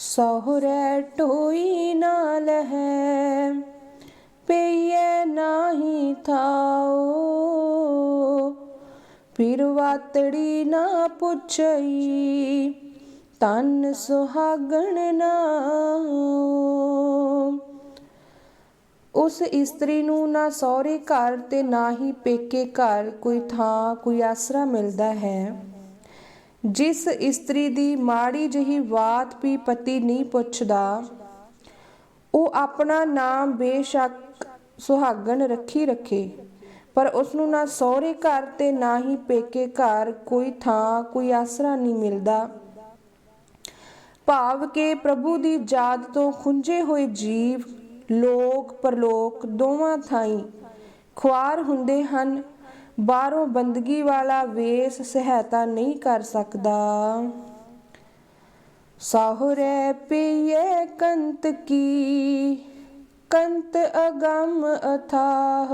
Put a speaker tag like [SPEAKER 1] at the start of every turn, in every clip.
[SPEAKER 1] ਸਹੁਰੇ ਟੋਈ ਨਾਲ ਹੈ ਪਈਏ ਨਾਹੀ ਥਾਓ। ਫਿਰ ਨਾ ਪੁੱਛਈ, ਤਨ ਸੁਹਾਗਣ ਨਾਓ ਉਸ ਇਸਤਰੀ ਨੂੰ ਨਾ ਸਹੁਰੇ ਘਰ ਤੇ ਨਾ ਹੀ ਪੇਕੇ ਘਰ ਕੋਈ ਥਾਂ, ਕੋਈ ਆਸਰਾ ਮਿਲਦਾ ਹੈ। ਜਿਸ ਇਸਤਰੀ ਦੀ ਮਾੜੀ ਜਿਹੀ ਬਾਤ ਵੀ ਪਤੀ ਨਹੀਂ ਪੁੱਛਦਾ, ਉਹ ਆਪਣਾ ਨਾਮ ਬੇਸ਼ੱਕ ਸੁਹਾਗਣ ਰੱਖੀ ਰੱਖੇ, ਪਰ ਉਸ ਨੂੰ ਨਾ ਸਹੁਰੇ ਘਰ ਤੇ ਨਾ ਹੀ ਪੇਕੇ ਘਰ ਕੋਈ ਥਾਂ, ਕੋਈ ਆਸਰਾ ਨਹੀਂ ਮਿਲਦਾ। ਭਾਵ ਕਿ ਪ੍ਰਭੂ ਦੀ ਯਾਦ ਤੋਂ ਖੁੰਝੇ ਹੋਏ ਜੀਵ ਲੋਕ ਪਰਲੋਕ ਦੋਵਾਂ ਥਾਈਂ ਖੁਆਰ ਹੁੰਦੇ ਹਨ। ਬਾਹਰੋਂ ਬੰਦਗੀ ਵਾਲਾ ਵੇਸ ਸਹਾਇਤਾ ਨਹੀਂ ਕਰ ਸਕਦਾ। ਸਾਹੁਰੇ ਪੀਏ ਕੰਤ ਕੀ, ਕੰਤ ਅਗੰਮ ਅਥਾਹ।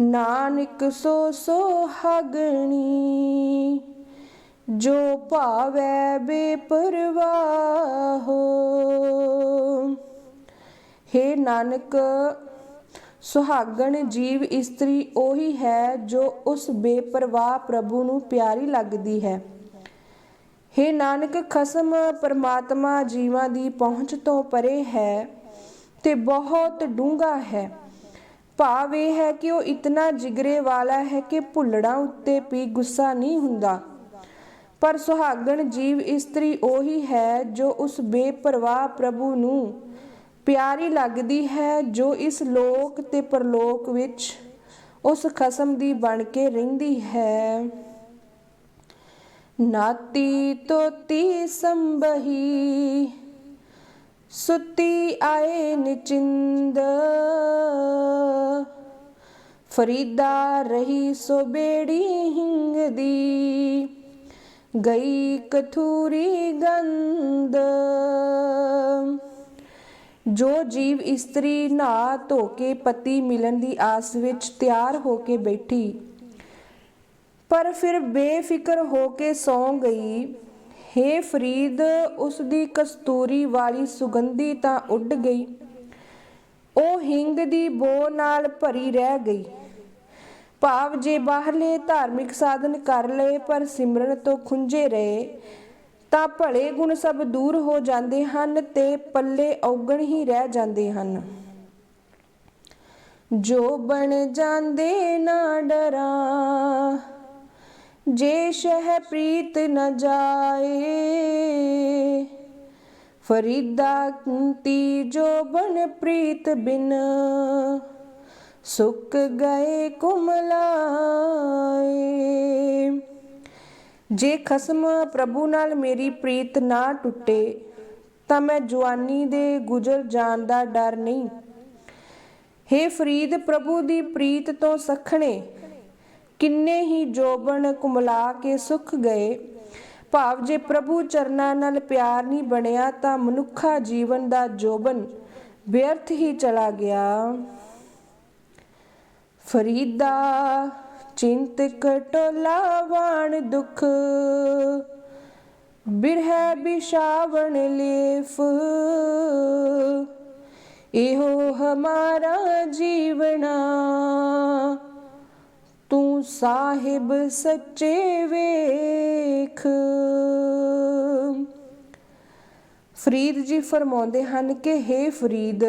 [SPEAKER 1] ਨਾਨਕ ਸੋ ਸੋ ਹਗਣੀ, ਜੋ ਭਾਵੈ ਬੇਪਰਵਾਹ। ਹੇ ਨਾਨਕ ਸੁਹਾਗਣ ਜੀਵ ਇਸਤਰੀ ਉਹੀ ਹੈ ਜੋ ਉਸ ਬੇਪਰਵਾਹ ਪ੍ਰਭੂ ਨੂੰ ਪਿਆਰੀ ਲੱਗਦੀ ਹੈ। ਹੇ ਨਾਨਕ, ਖਸਮ ਪਰਮਾਤਮਾ ਜੀਵਾਂ ਦੀ ਪਹੁੰਚ ਤੋਂ ਪਰੇ ਹੈ ਤੇ ਬਹੁਤ ਡੂੰਘਾ ਹੈ। ਭਾਵ ਇਹ ਹੈ ਕਿ ਉਹ ਇਤਨਾ ਜਿਗਰੇ ਵਾਲਾ ਹੈ ਕਿ ਭੁੱਲੜਾਂ ਉੱਤੇ ਵੀ ਗੁੱਸਾ ਨਹੀਂ ਹੁੰਦਾ। ਪਰ ਸੁਹਾਗਣ ਜੀਵ ਇਸਤਰੀ ਉਹੀ ਹੈ ਜੋ ਉਸ ਬੇਪਰਵਾਹ ਪ੍ਰਭੂ ਨੂੰ ਪਿਆਰੀ ਲੱਗਦੀ ਹੈ ਜੋ ਇਸ ਲੋਕ ਤੇ ਪਰਲੋਕ ਵਿੱਚ ਉਸ ਖਸਮ ਦੀ ਬਣ ਕੇ ਰਹਿੰਦੀ ਹੈ। ਨਾਤੀ ਤੋਤੀ ਸੰਬਹੀ ਸੁਤੀ ਆਏ ਨਿਚਿੰਦ। ਫਰੀਦਾ ਰਹੀ ਸੋ ਬੇੜੀ ਹਿੰਗ ਦੀ ਗਈ ਕਥੂਰੀ ਗੰਦ ਜੋ ਜੀਵ ਇਸਤਰੀ ਨਹਾ ਧੋ ਕੇ ਪਤੀ ਮਿਲਣ ਦੀ ਆਸ ਵਿੱਚ ਤਿਆਰ ਹੋ ਕੇ ਬੈਠੀ, ਪਰ ਫਿਰ ਬੇਫਿਕਰ ਹੋ ਕੇ ਸੌਂ ਗਈ। ਹੇ ਫਰੀਦ, ਉਸ ਦੀ ਕਸਤੂਰੀ ਵਾਲੀ ਸੁਗੰਧੀ ਤਾਂ ਉੱਡ ਗਈ। ਉਹ ਹਿੰਗ ਦੀ ਬੋ ਨਾਲ ਭਰੀ ਰਹਿ ਗਈ। ਭਾਵ ਜੇ ਬਾਹਰਲੇ ਧਾਰਮਿਕ ਸਾਧਨ ਕਰ ਲਏ, ਪਰ ਸਿਮਰਨ ਤੋਂ ਖੁੰਝੇ ਰਹੇ ਤਾਂ ਭਲੇ ਗੁਣ ਸਭ ਦੂਰ ਹੋ ਜਾਂਦੇ ਹਨ ਤੇ ਪੱਲੇ ਔਗਣ ਹੀ ਰਹਿ ਜਾਂਦੇ ਹਨ। ਜੋ ਬਣ ਜਾਂਦੇ ਨਾ ਡਰਾਂ, ਜੇ ਸ਼ਹਿ ਪ੍ਰੀਤ ਨ ਜਾਏ, ਫਰੀਦਾ ਕੁੰਤੀ ਜੋ ਬਣ ਪ੍ਰੀਤ ਬਿਨ, ਸੁੱਕ ਗਏ ਕੁਮਲਾਏ। ਜੇ ਖਸਮ ਪ੍ਰਭੂ ਨਾਲ ਮੇਰੀ ਪ੍ਰੀਤ ਨਾ ਟੁੱਟੇ, ਤਾਂ ਮੈਂ ਜਵਾਨੀ ਦੇ ਗੁਜ਼ਰ ਜਾਣ ਦਾ ਡਰ ਨਹੀਂ। हे ਫਰੀਦ, ਪ੍ਰਭੂ ਦੀ ਪ੍ਰੀਤ ਤੋਂ ਸਖਣੇ, ਕਿੰਨੇ ਹੀ ਜੋਬਨ ਕੁਮਲਾ ਕੇ ਸੁੱਖ ਗਏ। ਭਾਵ ਜੇ ਪ੍ਰਭੂ ਚਰਨਾਂ ਨਾਲ ਪਿਆਰ ਨਹੀਂ ਬਣਿਆ, ਤਾਂ ਮਨੁੱਖਾ ਜੀਵਨ ਦਾ ਜੋਬਨ ਵਿਅਰਥ ਹੀ ਚਲਾ ਗਿਆ। ਫਰੀਦਾ ਚਿੰਤ ਕਟੋਲਾ ਵਾਣ ਦੁਖ। ਬਿਰਹਿ ਬਿਸ਼ਾਵਣ ਲੇਫ। ਇਹੋ ਹਮਾਰਾ ਜੀਵਨਾ ਤੂੰ ਸਾਹਿਬ ਸੱਚੇ ਵੇਖ। ਫਰੀਦ ਜੀ ਫਰਮਾਉਂਦੇ ਹਨ ਕਿ हे ਫਰੀਦ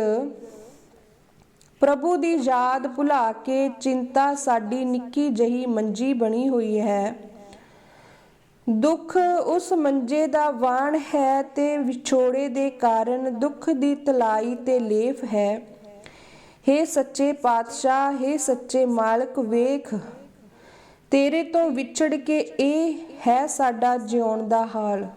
[SPEAKER 1] ਪ੍ਰਭੂ ਦੀ ਯਾਦ ਭੁਲਾ ਕੇ ਚਿੰਤਾ ਸਾਡੀ ਨਿੱਕੀ ਜਹੀ ਮੰਜੀ ਬਣੀ ਹੋਈ ਹੈ। ਦੁੱਖ ਉਸ ਮੰਜੇ ਦਾ ਵਾਣ ਹੈ ਤੇ ਵਿਛੋੜੇ ਦੇ ਕਾਰਨ ਦੁੱਖ ਦੀ ਤਲਾਈ ਤੇ ਲੇਫ ਹੈ। हे ਸੱਚੇ ਪਾਤਸ਼ਾਹ हे ਸੱਚੇ ਮਾਲਕ, ਵੇਖ, ਤੇਰੇ ਤੋਂ ਵਿਛੜ ਕੇ ਇਹ ਹੈ ਸਾਡਾ ਜਿਉਣ ਦਾ ਹਾਲ।